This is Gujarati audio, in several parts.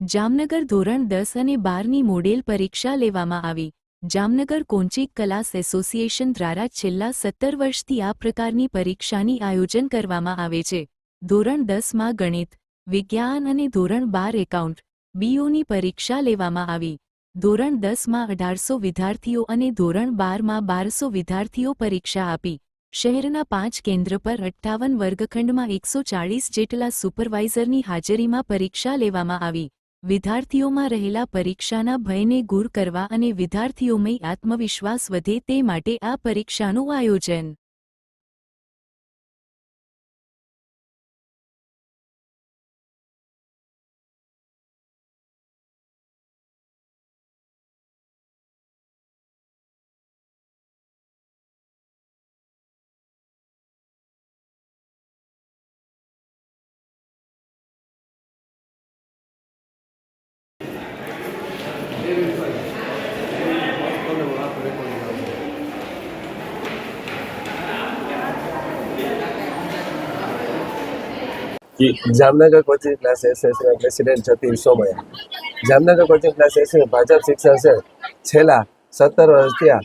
જામનગર ધોરણ દસ અને બારની મોડેલ પરીક્ષા લેવામાં આવી. જામનગર કોંચિક કલાસ એસોસિએશન દ્વારા છેલ્લા સત્તર વર્ષથી આ પ્રકારની પરીક્ષાની આયોજન કરવામાં આવે છે. ધોરણ દસમાં ગણિત, વિજ્ઞાન અને ધોરણ બાર એકાઉન્ટ, બીઓની પરીક્ષા લેવામાં આવી. ધોરણ દસમાં અઢારસો વિદ્યાર્થીઓ અને ધોરણ બારમાં બારસો વિદ્યાર્થીઓ પરીક્ષા આપી. શહેરના પાંચ કેન્દ્ર પર અઠ્ઠાવન વર્ગખંડમાં એકસો ચાળીસ જેટલા સુપરવાઇઝરની હાજરીમાં પરીક્ષા લેવામાં આવી. વિદ્યાર્થીઓમાં રહેલા પરીક્ષાના ભયને દૂર કરવા અને વિદ્યાર્થીઓમાં આત્મવિશ્વાસ વધે તે માટે આ પરીક્ષાનું આયોજન. Jamnagar coaching class એસએસના president Jatin Somaiya Jamnagar coaching class S S શિક્ષણ છે. છેલ્લા સત્તર વર્ષથી આ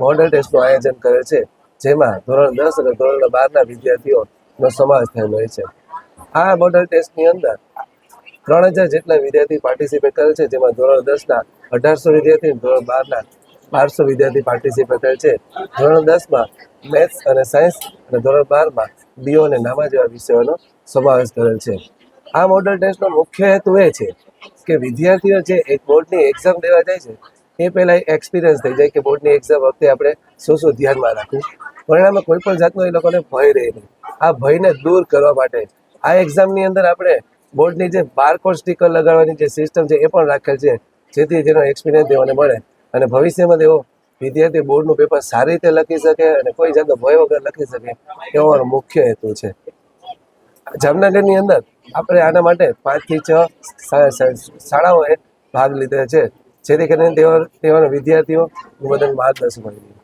મોડલ ટેસ્ટનું આયોજન કરે છે, જેમાં ધોરણ દસ અને ધોરણ બારના વિદ્યાર્થીઓનો સમાવેશ થયેલો હોય છે. આ મોડલ ટેસ્ટની અંદર ત્રણ હજાર જેટલા વિદ્યાર્થી પાર્ટિસિપેટ કરે છે, જેમાં ધોરણ દસના અઢારસો વિદ્યાર્થી ધોરણ બારના બારસો વિદ્યાર્થી પાર્ટિસિપેટ થયેલ છે. ધોરણ દસમાં મેથ્સ અને સાયન્સ અને ધોરણ બારમાં બીઓ અને નામા જેવા વિષયોનો સમાવેશ કરેલ છે. આ મોડલ ટેસ્ટનો મુખ્ય હેતુ એ છે કે વિદ્યાર્થીઓ જે એક બોર્ડની એક્ઝામ દેવા જાય છે, એ પહેલાં એક્સપિરિયન્સ થઈ જાય કે બોર્ડની એક્ઝામ વખતે આપણે શું શું ધ્યાનમાં રાખવું. પરિણામે કોઈ પણ જાતનો એ લોકોને ભય રહે નહીં. આ ભયને દૂર કરવા માટે આ એક્ઝામની અંદર આપણે બોર્ડની જે બારકોડ સ્ટીકર લગાડવાની જે સિસ્ટમ છે એ પણ રાખેલ છે. જેથી તેનો એક્સપિરિયન્સ તેઓને મળે. અને ભવિષ્યમાં તેઓ વિદ્યાર્થી બોર્ડનું પેપર સારી રીતે લખી શકે અને કોઈ જાતનો ભય વગર લખી શકે એવો મારો મુખ્ય હેતુ છે. જામનગરની અંદર આપણે આના માટે પાંચથી છ શાળાઓએ ભાગ લીધો છે. જેથી કરીને તેઓ, તેઓના વિદ્યાર્થીઓ બધાને માર્ગદર્શન મળી